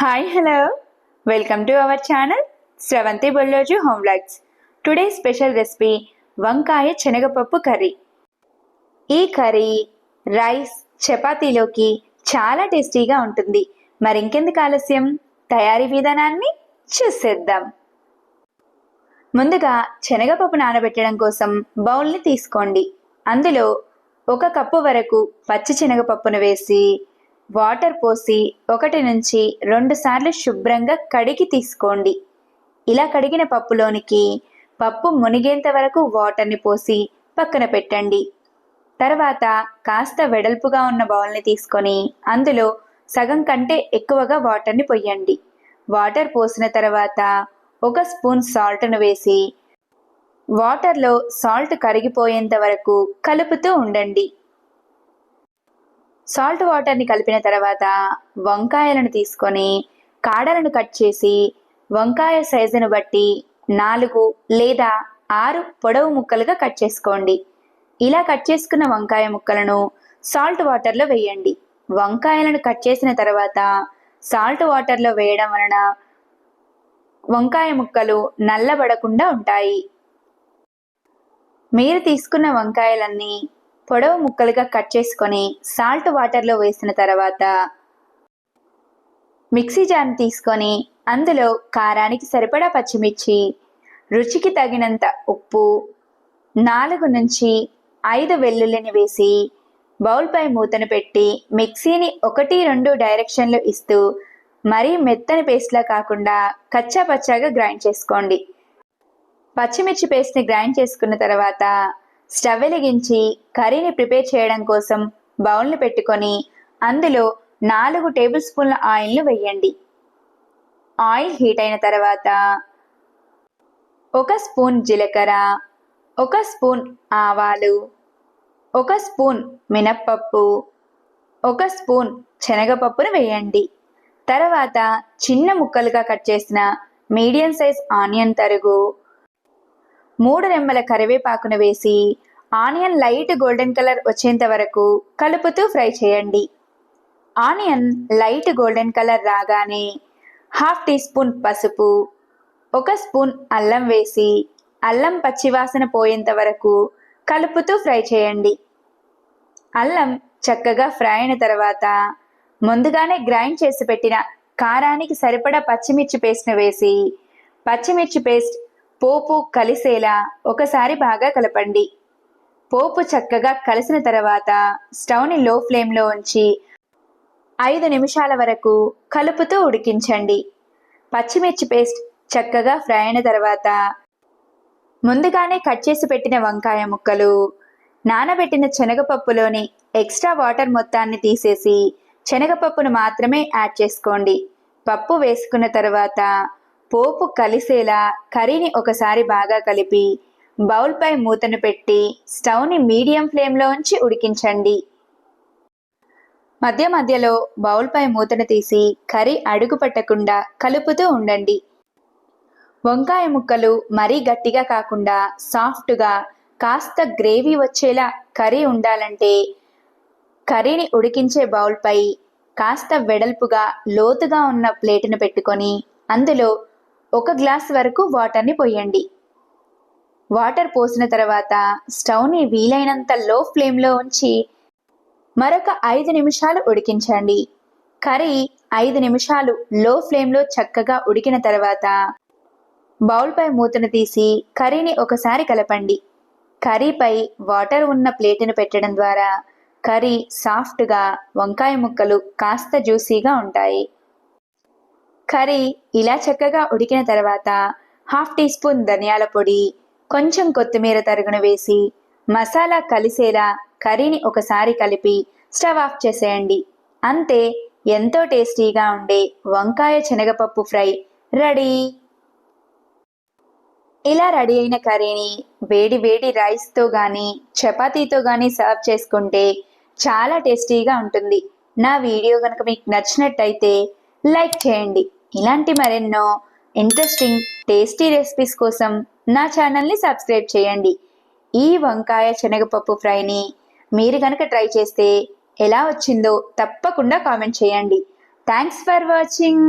Hi hello welcome to our channel Sravanthi Bolloju home vlogs today special recipe వంకాయ శనగపప్పు curry. ఈ curry rice చపాతీలోకి చాలా టేస్టీగా ఉంటుంది. మరి ఇంకెందుకు ఆలస్యం? తయారీ విధానాన్ని చూసేద్దాం. ముందుగా శనగపప్పు నానబెట్టడం కోసం బౌల్ని తీసుకోండి. అందులో ఒక కప్పు వరకు పచ్చి శనగపప్పును వేసి వాటర్ పోసి ఒకటి నుంచి రెండు సార్లు శుభ్రంగా కడిగి తీసుకోండి. ఇలా కడిగిన పప్పులోనికి పప్పు మునిగేంత వరకు వాటర్ని పోసి పక్కన పెట్టండి. తర్వాత కాస్త వెడల్పుగా ఉన్న బౌల్ని తీసుకొని అందులో సగం కంటే ఎక్కువగా వాటర్ని పొయ్యండి వాటర్ పోసిన తర్వాత ఒక స్పూన్ సాల్ట్ను వేసి వాటర్లో సాల్ట్ కరిగిపోయేంత వరకు కలుపుతూ ఉండండి. సాల్ట్ వాటర్ని కలిపిన తర్వాత వంకాయలను తీసుకొని కాడలను కట్ చేసి వంకాయ సైజును బట్టి నాలుగు లేదా ఆరు పొడవు ముక్కలుగా కట్ చేసుకోండి. ఇలా కట్ చేసుకున్న వంకాయ ముక్కలను సాల్ట్ వాటర్లో వేయండి. వంకాయలను కట్ చేసిన తర్వాత సాల్ట్ వాటర్లో వేయడం వలన వంకాయ ముక్కలు నల్లబడకుండా ఉంటాయి. మీరు తీసుకున్న వంకాయలన్నీ పొడవు ముక్కలుగా కట్ చేసుకొని సాల్ట్ వాటర్లో వేసిన తర్వాత మిక్సీ జార్ని తీసుకొని అందులో కారానికి సరిపడా పచ్చిమిర్చి రుచికి తగినంత ఉప్పు నాలుగు నుంచి ఐదు వెల్లుల్లిని వేసి బౌల్పై మూతను పెట్టి మిక్సీని ఒకటి రెండు డైరెక్షన్లు ఇస్తూ మరీ మెత్తని పేస్ట్లా కాకుండా కచ్చా పచ్చాగా గ్రైండ్ చేసుకోండి. పచ్చిమిర్చి పేస్ట్ని గ్రైండ్ చేసుకున్న తర్వాత స్టవ్ వెలిగించి కర్రీని ప్రిపేర్ చేయడం కోసం బౌల్ని పెట్టుకొని అందులో నాలుగు టేబుల్ స్పూన్ల ఆయిల్ను వేయండి. ఆయిల్ హీట్ అయిన తర్వాత ఒక స్పూన్ జీలకర్ర ఒక స్పూన్ ఆవాలు ఒక స్పూన్ మినప్పప్పు ఒక స్పూన్ శనగపప్పును వేయండి. తర్వాత చిన్న ముక్కలుగా కట్ చేసిన మీడియం సైజ్ ఆనియన్ తరుగు మూడు రెమ్మల కరివేపాకును వేసి ఆనియన్ లైట్ గోల్డెన్ కలర్ వచ్చేంత వరకు కలుపుతూ ఫ్రై చేయండి. ఆనియన్ లైట్ గోల్డెన్ కలర్ రాగానే హాఫ్ టీ స్పూన్ పసుపు ఒక స్పూన్ అల్లం వేసి అల్లం పచ్చివాసన పోయేంత వరకు కలుపుతూ ఫ్రై చేయండి. అల్లం చక్కగా ఫ్రై అయిన తర్వాత ముందుగానే గ్రైండ్ చేసి పెట్టిన కారానికి సరిపడా పచ్చిమిర్చి పేస్ట్ను వేసి పచ్చిమిర్చి పేస్ట్ పోపు కలిసేలా ఒకసారి బాగా కలపండి. పోపు చక్కగా కలిసిన తర్వాత స్టవ్ని లో ఫ్లేమ్లో ఉంచి ఐదు నిమిషాల వరకు కలుపుతూ ఉడికించండి. పచ్చిమిర్చి పేస్ట్ చక్కగా ఫ్రై అయిన తర్వాత ముందుగానే కట్ చేసి పెట్టిన వంకాయ ముక్కలు నానబెట్టిన శనగపప్పులోని ఎక్స్ట్రా వాటర్ మొత్తాన్ని తీసేసి శనగపప్పును మాత్రమే యాడ్ చేసుకోండి. పప్పు వేసుకున్న తర్వాత పోపు కలిసేలా కర్రీని ఒకసారి బాగా కలిపి బౌల్పై మూతను పెట్టి స్టవ్ని మీడియం ఫ్లేమ్లో ఉంచి ఉడికించండి. మధ్య మధ్యలో బౌల్పై మూతను తీసి కర్రీ అడుగు పట్టకుండా కలుపుతూ ఉండండి. వంకాయ ముక్కలు మరీ గట్టిగా కాకుండా సాఫ్ట్గా కాస్త గ్రేవీ వచ్చేలా కర్రీ ఉండాలంటే కర్రీని ఉడికించే బౌల్పై కాస్త వెడల్పుగా లోతుగా ఉన్న ప్లేటును పెట్టుకొని అందులో ఒక గ్లాస్ వరకు వాటర్ని పోయండి. వాటర్ పోసిన తర్వాత స్టవ్ని వీలైనంత లో ఫ్లేమ్లో ఉంచి మరొక ఐదు నిమిషాలు ఉడికించండి. కర్రీ ఐదు నిమిషాలు లో ఫ్లేమ్లో చక్కగా ఉడికిన తర్వాత బౌల్పై మూతను తీసి కర్రీని ఒకసారి కలపండి. కర్రీపై వాటర్ ఉన్న ప్లేటును పెట్టడం ద్వారా కర్రీ సాఫ్ట్గా వంకాయ ముక్కలు కాస్త జ్యూసీగా ఉంటాయి. కర్రీ ఇలా చక్కగా ఉడికిన తర్వాత హాఫ్ టీ స్పూన్ ధనియాల పొడి కొంచెం కొత్తిమీర తరుగును వేసి మసాలా కలిసేలా కర్రీని ఒకసారి కలిపి స్టవ్ ఆఫ్ చేసేయండి. అంతే ఎంతో టేస్టీగా ఉండే వంకాయ శనగపప్పు ఫ్రై రెడీ. ఇలా రెడీ అయిన కర్రీని వేడి వేడి రైస్తో కానీ చపాతీతో కానీ సర్వ్ చేసుకుంటే చాలా టేస్టీగా ఉంటుంది. నా వీడియో కనుక మీకు నచ్చినట్టయితే లైక్ చేయండి. ఇలాంటి మరెన్నో ఇంట్రెస్టింగ్ టేస్టీ రెసిపీస్ కోసం నా ఛానల్ని సబ్స్క్రైబ్ చేయండి. ఈ వంకాయ శనగపప్పు ఫ్రైని మీరు కనుక ట్రై చేస్తే ఎలా వచ్చిందో తప్పకుండా కామెంట్ చేయండి. Thanks for watching